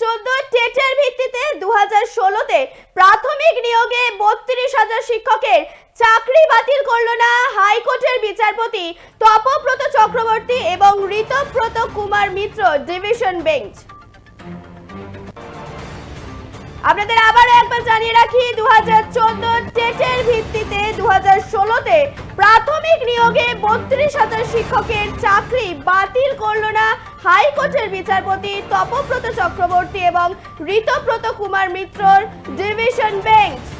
চোদ্দ টেটের ভিত্তিতে দু হাজার ষোলোতে প্রাথমিক নিয়োগে বত্রিশ হাজার শিক্ষকের চাকরি বাতিল করল না হাইকোর্টের বিচারপতি তপব্রত চক্রবর্তী এবং ঋতব্রত কুমার মিত্র ডিভিশন বেঞ্চ। আপনাদের আবারও একবার জানিয়ে রাখি দু হাজার চোদ্দ টেটের ভিত্তিতে দু হাজার ষোলোতে প্রাথমিক নিয়োগে বত্রিশ হাজার শিক্ষকের চাকরি বাতিল করল না হাইকোর্টের বিচারপতি তপব্রত চক্রবর্তী এবং ঋতব্রত কুমার মিত্রর ডিভিশন বেঞ্চ।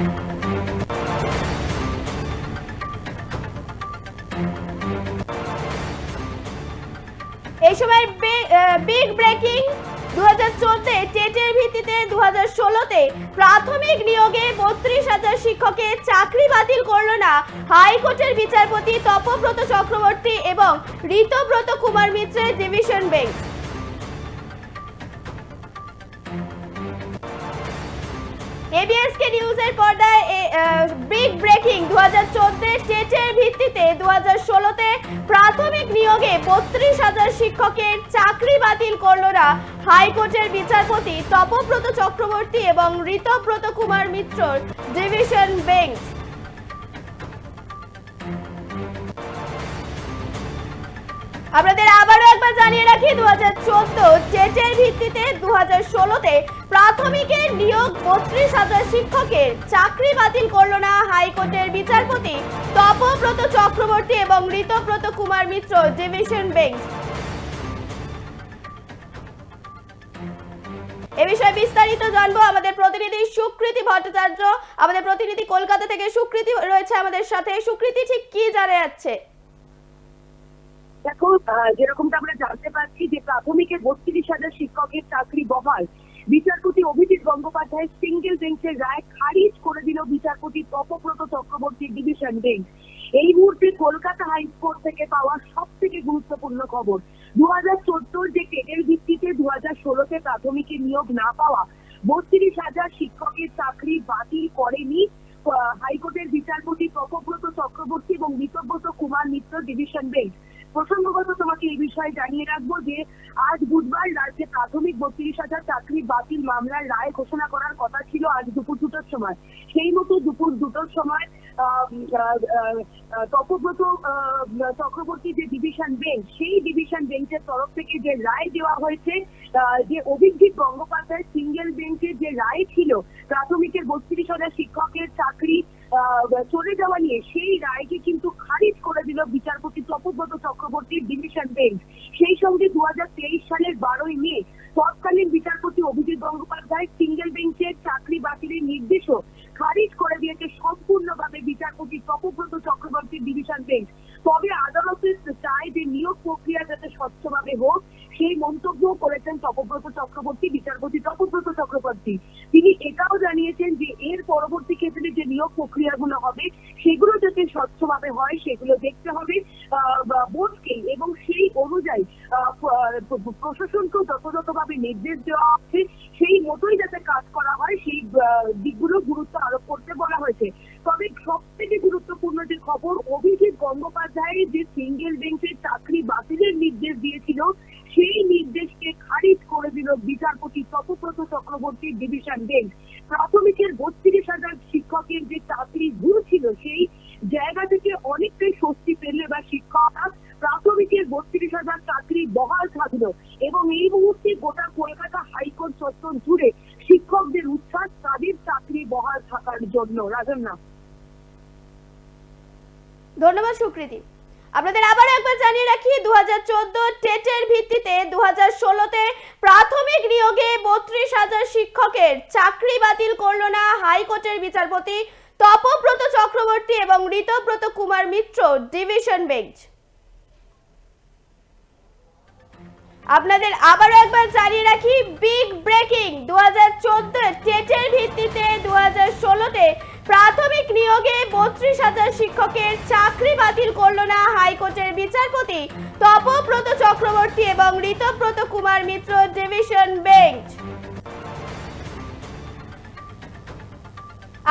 এই সময় বিগ ব্রেকিং দু হাজার চোদ্দে, টেটের ভিত্তিতে দু হাজার ষোলোতে প্রাথমিক নিয়োগে বত্রিশ হাজার শিক্ষকের চাকরি বাতিল করল না হাইকোর্টের বিচারপতি তপব্রত চক্রবর্তী এবং ঋতব্রত কুমার মিত্রের ডিভিশন বেঞ্চ এবিএসকে নিউজের পর্দায় বিগ ব্রেকিং দু হাজার চোদ্দের টেটের ভিত্তিতে দু হাজার ষোলোতে প্রাথমিক নিয়োগে বত্রিশ হাজার শিক্ষকের চাকরি বাতিল করল না হাইকোর্টের বিচারপতি তপব্রত চক্রবর্তী এবং ঋতব্রত কুমার মিত্র ডিভিশন বেঞ্চ। আপনাদের আবারও একবার জানিয়ে রাখি দু হাজার চোদ্দ টেটের ভিত্তিতে দু হাজার ষোলোতে প্রাথমিকের নিয়োগ বত্রিশ হাজার শিক্ষকের চাকরি বাতিল করল না হাইকোর্টের বিচারপতি তপব্রত চক্রবর্তী এবং ঋতব্রত কুমার মিত্র, ডিভিশন বেঞ্চ। এ বিষয়ে বিস্তারিত জানব আমাদের প্রতিনিধি সুকৃতি ভট্টাচার্য। আমাদের প্রতিনিধি কলকাতা থেকে সুকৃতি রয়েছে আমাদের সাথে। সুকৃতি, ঠিক কি জানা যাচ্ছে? দেখো যেরকমটা আমরা জানতে পারছি যে প্রাথমিকে বত্রিশ হাজার শিক্ষকের চাকরি বহাল। বিচারপতি অভিজিৎ গঙ্গোপাধ্যায় সিঙ্গেল বেঞ্চের রায় খারিজ করে দিল বিচারপতি তপব্রত চক্রবর্তীর ডিভিশন বেঞ্চ এই মুহূর্তে কলকাতা হাইকোর্ট থেকে পাওয়া সব থেকে গুরুত্বপূর্ণ খবর দু হাজার চোদ্দোর যে টেটের ভিত্তিতে দু হাজার ষোলোতে প্রাথমিকে নিয়োগ না পাওয়া বত্রিশ হাজার শিক্ষকের চাকরি বাতিল করেনি হাইকোর্টের বিচারপতি তপব্রত চক্রবর্তী এবং ঋতব্রত কুমার মিত্র ডিভিশন বেঞ্চ প্রসঙ্গগত তোমাকে এই বিষয়ে জানিয়ে রাখব যে, আজ বুধবার রাজ্যে প্রাথমিক বত্রিশ হাজার চাকরি বাতিল মামলার রায় ঘোষণা করার কথা ছিল আজ দুপুর দুটোর সময়। সেই মতো দুপুর দুটোর সময় তপব্রত চক্রবর্তী যে ডিভিশন বেঞ্চ, সেই ডিভিশন বেঞ্চের তরফ থেকে যে রায় দেওয়া হয়েছে যে অভিজিৎ গঙ্গোপাধ্যায় সিঙ্গেল বেঞ্চের যে রায় ছিল, প্রাথমিকের বত্রিশ হাজার শিক্ষকের চাকরি চলে যাওয়া নিয়ে, সেই রায়কে কিন্তু খারিজ করে দিল বিচারপতি তপব্রত চক্রবর্তীর ডিভিশন বেঞ্চ সেই সঙ্গে দু হাজার তেইশ সালের বারোই মে তৎকালীন বিচারপতি অভিজিৎ গঙ্গোপাধ্যায় সিঙ্গেল বেঞ্চের চাকরি বাতিলের নির্দেশও খারিজ করে দিয়েছে সম্পূর্ণভাবে বিচারপতি তপব্রত চক্রবর্তীর ডিভিশন বেঞ্চ তবে আদালতের চায় যে নিয়োগ প্রক্রিয়া যাতে স্বচ্ছভাবে হোক, সেই মন্তব্য করেছেন তপব্রত চক্রবর্তী, বিচারপতি তপব্রত চক্রবর্তী। তিনি এটাও জানিয়েছেন যে এর পরবর্তী ক্ষেত্রে যে নিয়োগ প্রক্রিয়াগুলো হবে, সেগুলো যাতে স্বচ্ছভাবে হয়, সেগুলো দেওয়া হচ্ছে সেই মতোই যাতে কাজ করা হয়, সেই দিকগুলো গুরুত্ব আরোপ করতে বলা হয়েছে। তবে সব থেকে গুরুত্বপূর্ণ যে খবর, অভিজিৎ গঙ্গোপাধ্যায় যে সিঙ্গেল বেঞ্চের চাকরি বাতিলের নির্দেশ দিয়েছিল, সেই নির্দেশকে খারিজ করে দিল বিচারপতি তপব্রত চক্রবর্তীর ডিভিশন বেঞ্চ প্রাথমিকের বত্রিশ হাজার শিক্ষকের যে চাকরি ভুল ছিল সেই জায়গা থেকে অনেকটাই স্বস্তি পেলে বা শিক্ষকরা প্রাথমিকের বত্রিশ হাজার চাকরি বহাল থাকল এবং এই মুহূর্তে গোটা কলকাতা হাইকোর্ট চত্বর জুড়ে শিক্ষকদের উচ্ছ্বাস তাদের চাকরি বহাল থাকার জন্য রাজন্না ধন্যবাদ সুকৃতি। আপনাদের আবার একবার জানিয়ে রাখি দু হাজার চোদ্দ টেটের ভিত্তিতে দু হাজার ষোলোতে প্রাথমিক নিয়োগে বত্রিশ হাজার শিক্ষকের চাকরি বাতিল করল না হাইকোর্টের বিচারপতি তপব্রত চক্রবর্তী এবং ঋতব্রত কুমার মিত্র ডিভিশন বেঞ্চ। আপনাদের আবারও একবার জানিয়ে রাখি, বিগ ব্রেকিং দু হাজার চোদ্দ টেটের ভিত্তিতে দু হাজার ষোলোতে প্রাথমিক নিয়োগে বত্রিশ হাজার শিক্ষকের চাকরি বাতিল করল না হাইকোর্টের বিচারপতি। তপব্রত চক্রবর্তী এবং ঋতব্রত কুমার মিত্র ডিভিশন বেঞ্চ।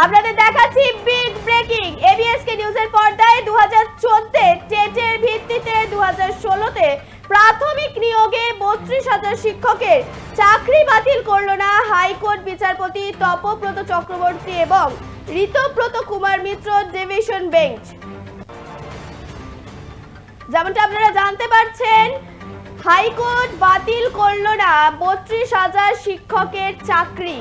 আপনাদের দেখাচ্ছি বিগ ব্রেকিং। এবিএসকে নিউজের পর্দায় দু হাজার চোদ্দে টেটের ভিত্তিতে দু হাজার ষোলোতে প্রাথমিক নিয়োগে বত্রিশ হাজার শিক্ষকের চাকরি বাতিল করল না হাইকোর্ট বিচারপতি তপব্রত চক্রবর্তী এবং ঋতব্রত কুমার মিত্র ডিভিশন বেঞ্চ। যেমনটা আপনারা জানতে পারছেন, হাইকোর্ট বাতিল করল না বত্রিশ হাজার শিক্ষকের চাকরি।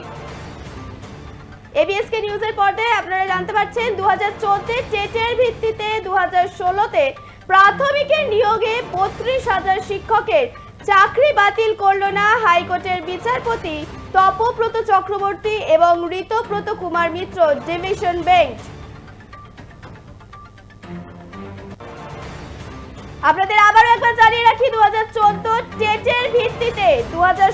এবিএসকে নিউজের পর্দায় আপনারা জানতে পারছেন দু হাজার চোদ্দে টেটের ভিত্তিতে দু হাজার ষোলোতে প্রাথমিকের নিয়োগে বত্রিশ হাজার শিক্ষকের চাকরি বাতিল করল না হাইকোর্টের বিচারপতি তপব্রত চক্রবর্তী এবং ঋতব্রত কুমার মিত্র ডিভিশন বেঞ্চ। আপনাদের আবারও একবার জানিয়ে রাখি দু হাজার চোদ্দ টেটের ভিত্তিতে দু হাজার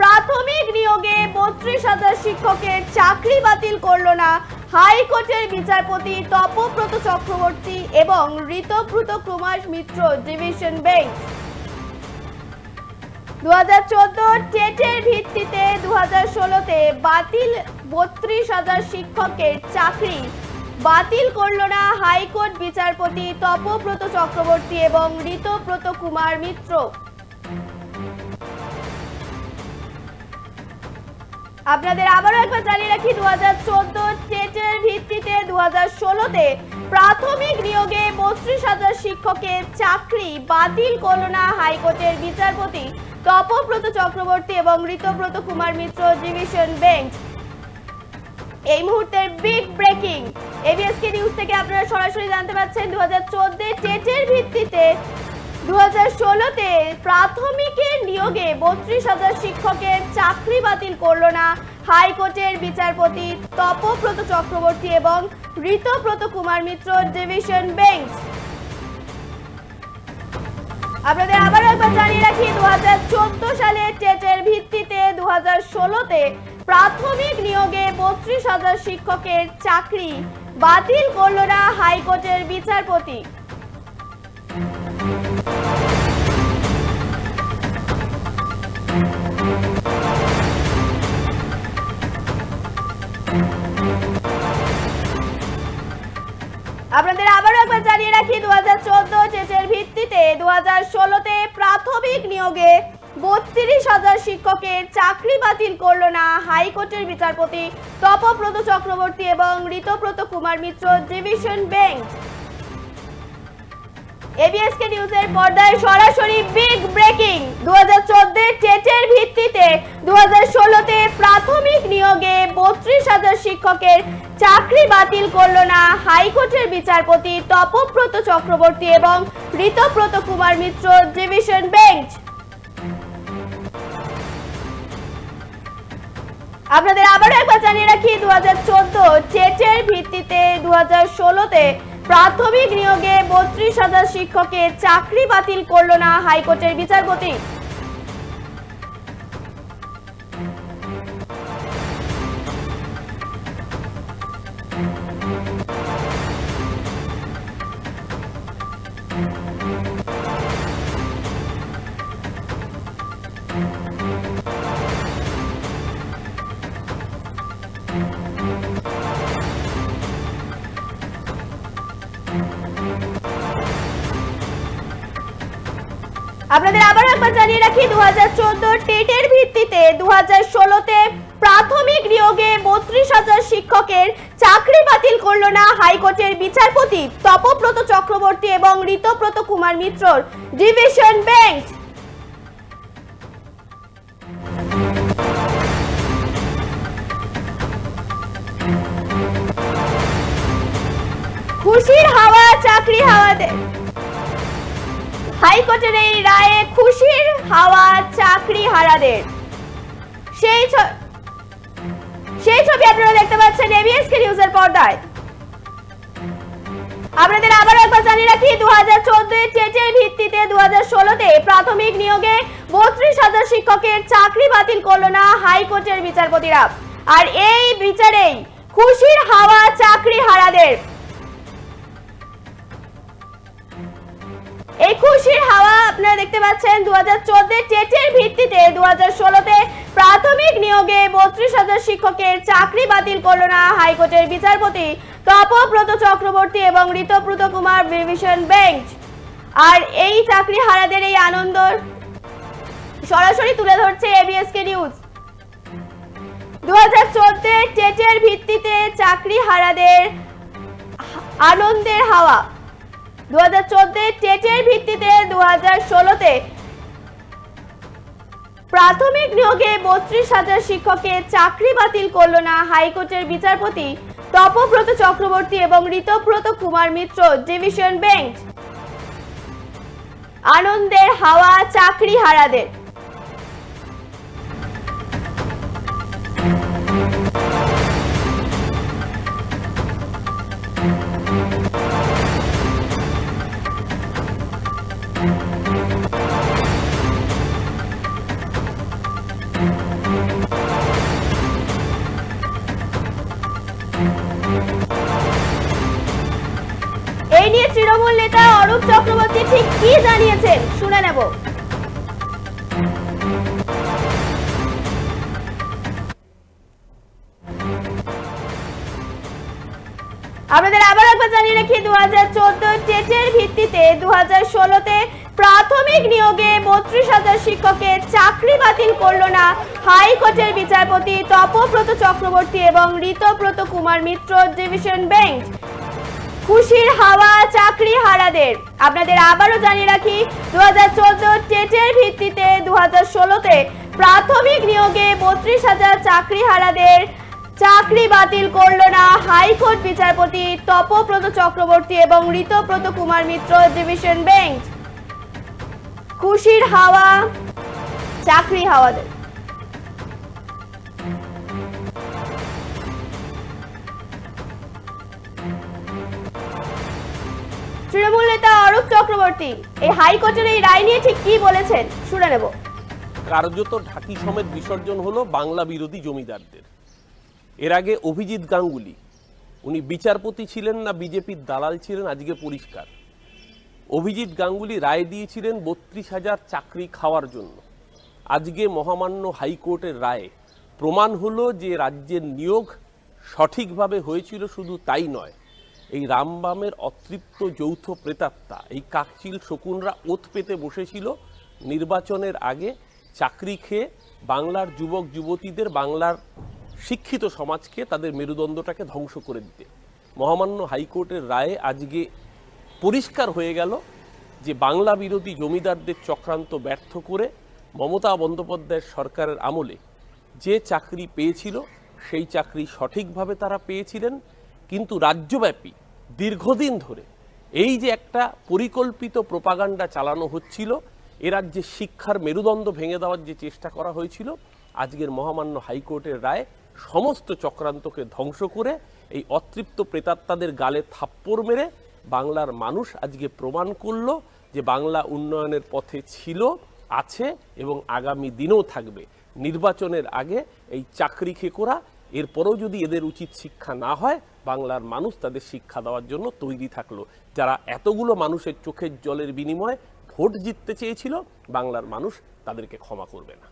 প্রাথমিক নিয়োগে বত্রিশ হাজার শিক্ষকের চাকরি বাতিল করল না হাইকোর্টের বিচারপতি তপব্রত চক্রবর্তী এবং ঋতব্রত কুমার মিত্র ডিভিশন বেঞ্চ। দু হাজার চোদ্দ টেটের ভিত্তিতে দু হাজার বাতিল বত্রিশ হাজার শিক্ষকের চাকরি। বাতিল করল না হাইকোর্ট বিচারপতি তপব্রত চক্রবর্তী এবং ঋতব্রত কুমার মিত্র। আপনাদের আবারও একবার জানিয়ে রাখি দু হাজার চোদ্দ ভিত্তিতে দু হাজার প্রাথমিক নিয়োগে বত্রিশ হাজার শিক্ষকের চাকরি বাতিল করল না হাইকোর্টের বিচারপতি তপব্রত চক্রবর্তী এবং ঋতব্রত কুমার মিত্র ডিভিশন বেঞ্চ এই মুহূর্তের বিগ ব্রেকিং এবিএসকে নিউজ থেকে আপনারা সরাসরি জানতে পাচ্ছেন দু হাজার চোদ্দে টেটের ভিত্তিতে দু হাজার ষোলোতে প্রাথমিকের নিয়োগে বত্রিশ হাজার শিক্ষকের চাকরি বাতিল করল না হাইকোর্টের বিচারপতি তপব্রত চক্রবর্তী এবং ঋতব্রত কুমার মিত্র ডিভিশন বেঞ্চ আপনাদের আবার একবার জানিয়ে রাখি দু হাজার চোদ্দ সালে টেটের ভিত্তিতে দু হাজার ষোলোতে প্রাথমিক নিয়োগে বত্রিশ হাজার শিক্ষকের চাকরি বাতিল করল না হাইকোর্টের বিচারপতি। আপনাদের আবারও একবার জানিয়ে রাখি দু হাজার চোদ্দ চেচের ভিত্তিতে দু হাজার ষোলোতে প্রাথমিক নিয়োগে বত্রিশ হাজার শিক্ষকের চাকরি বাতিল করল না হাইকোর্টের বিচারপতি তপব্রত চক্রবর্তী এবং ঋতব্রত কুমার মিত্র ডিভিশন বেঞ্চ। এবিএসকে নিউজের পর্দায় সরাসরি বিগ ব্রেকিং। দু হাজার চোদ্দের টেটের ভিত্তিতে দু হাজার ষোলোতে প্রাথমিক নিয়োগে বত্রিশ হাজার শিক্ষকের চাকরি বাতিল করল না হাইকোর্টের বিচারপতি তপব্রত চক্রবর্তী এবং ঋতব্রত কুমার মিত্র ডিভিশন বেঞ্চ। আপনাদের আবারও একবার জানিয়ে রাখি দু হাজার চোদ্দ চেটের ভিত্তিতে দু হাজার ষোলোতে প্রাথমিক নিয়োগে বত্রিশ হাজার শিক্ষকের চাকরি বাতিল করল না হাইকোর্টের বিচারপতি। আপনাদের আবার একবার জানিয়ে রাখি দু হাজার চোদ্দ টেটের ভিত্তিতে দু হাজার ষোলোতে প্রাথমিক নিয়োগে বত্রিশ হাজার শিক্ষকের চাকরি বাতিল করল না হাইকোর্টের বিচারপতি তপব্রত চক্রবর্তী এবং ঋতব্রত কুমার মিত্রর ডিভিশন বেঞ্চ। খুশির হাওয়া, চাকরি হাওয়া দে হাইকোর্টের এই রায়ে খুশির হাওয়া চাকরি হারাদের। সেই সেই ছবি আপনারা দেখতে পাচ্ছেন এবিএসকে নিউজের পর্দায়। আপনাদের আবার একবার জানিয়ে রাখি দু হাজার চোদ্দোয় টেটের ভিত্তিতে দু হাজার ষোলোতে প্রাথমিক নিয়োগে বত্রিশ হাজার শিক্ষকের চাকরি বাতিল করল না হাইকোর্টের বিচারপতিরা। আর এই বিচারেই খুশির হাওয়া চাকরি হারাদের। এই খুশির হাওয়া আপনারা দেখতে পাচ্ছেন দু হাজার চোদ্দোর টেটের ভিত্তিতে দু হাজার ষোলোতে প্রাথমিক নিয়োগে বত্রিশ হাজার শিক্ষকের চাকরি বাতিল করল না হাইকোর্টের বিচারপতি তপব্রত চক্রবর্তী এবং ঋতব্রত কুমার ডিভিশন বেঞ্চ। আর এই চাকরি হারাদের এই আনন্দ সরাসরি তুলে ধরছে এবিএসকে নিউজ দু হাজার টেটের ভিত্তিতে চাকরি হারাদের আনন্দের হাওয়া। দু হাজার চোদ্দোর টেটের ভিত্তিতে দু হাজার ষোলোতে প্রাথমিক নিয়োগে বত্রিশ হাজার শিক্ষকের চাকরি বাতিল করল না হাইকোর্টের বিচারপতি তপব্রত চক্রবর্তী এবং ঋতব্রত কুমার মিত্র ডিভিশন বেঞ্চ। আনন্দের হাওয়া চাকরি হারাদের। এই নিয়ে তৃণমূল নেতা অরূপ চক্রবর্তী ঠিক কি জানিয়েছেন? শুনে নেব। আপনাদের আবার একবার জানিয়ে রাখি দু হাজার চোদ্দ টেটের ভিত্তিতে দু হাজার ষোলোতে প্রাথমিক নিয়োগে বত্রিশ হাজার শিক্ষকের চাকরি বাতিল করল না হাইকোর্টের বিচারপতি তপব্রত চক্রবর্তী এবং ঋতব্রত কুমার মিত্র ডিভিশন বেঞ্চ। খুশির হাওয়া চাকরি হারাদের। আপনাদের আবারও জানিয়ে রাখি দু হাজার চোদ্দ টেটের ভিত্তিতে দু হাজার ষোলোতে প্রাথমিক নিয়োগে বত্রিশ হাজার চাকরি হারাদের। চাকরি বাতিল করল না হাইকোর্ট বিচারপতি তপব্রত চক্রবর্তী এবং ঋতব্রত কুমার মিত্র ডিভিশন বেঞ্চ। খুশির হাওয়া, চাকরি হাওয়াদের তৃণমূল নেতা অরূপ চক্রবর্তী, এই হাইকোর্টের এই রায় নিয়ে ঠিক কি বলেছেন? শুনে নেব। কার্যত ঢাকি সমেত বিসর্জন হলো বাংলা বিরোধী জমিদারদের। এর আগে অভিজিৎ গাঙ্গুলি, উনি বিচারপতি ছিলেন না, বিজেপির দালাল ছিলেন, আজকে পরিষ্কার। অভিজিৎ গাঙ্গুলি রায় দিয়েছিলেন বত্রিশ হাজার চাকরি খাওয়ার জন্য। আজকে মহামান্য হাইকোর্টের রায়ে প্রমাণ হলো যে রাজ্যের নিয়োগ সঠিকভাবে হয়েছিল শুধু তাই নয়, এই রামবামের অতৃপ্ত যৌথ প্রেতাত্মা, এই কাকচিল শকুনরা ওত পেতে বসেছিল নির্বাচনের আগে চাকরি খেয়ে বাংলার যুবক যুবতীদের, বাংলার শিক্ষিত সমাজকে তাদের মেরুদণ্ডটাকে ধ্বংস করে দিতে। মহামান্য হাইকোর্টের রায়ে আজকে পরিষ্কার হয়ে গেল যে বাংলা বিরোধী জমিদারদের চক্রান্ত ব্যর্থ করে মমতা বন্দ্যোপাধ্যায়ের সরকারের আমলে যে চাকরি পেয়েছিল, সেই চাকরি সঠিকভাবে তারা পেয়েছিলেন। কিন্তু রাজ্যব্যাপী দীর্ঘদিন ধরে এই যে একটা পরিকল্পিত প্রপাগান্ডা চালানো হচ্ছিল, এ রাজ্যে শিক্ষার মেরুদণ্ড ভেঙে দেওয়ার যে চেষ্টা করা হয়েছিল, আজকের মহামান্য হাইকোর্টের রায় সমস্ত চক্রান্তকে ধ্বংস করে এই অতৃপ্ত প্রেতাত্মাদের গালে থাপ্পড় মেরে বাংলার মানুষ আজকে প্রমাণ করল যে বাংলা উন্নয়নের পথে ছিল, আছে এবং আগামী দিনেও থাকবে। নির্বাচনের আগে এই চাকরি খেকোরা এরপরেও যদি এদের উচিত শিক্ষা না হয়, বাংলার মানুষ তাদের শিক্ষা দেওয়ার জন্য তৈরি থাকল। যারা এতগুলো মানুষের চোখের জলের বিনিময়ে ভোট জিততে চেয়েছিল, বাংলার মানুষ তাদেরকে ক্ষমা করবে না।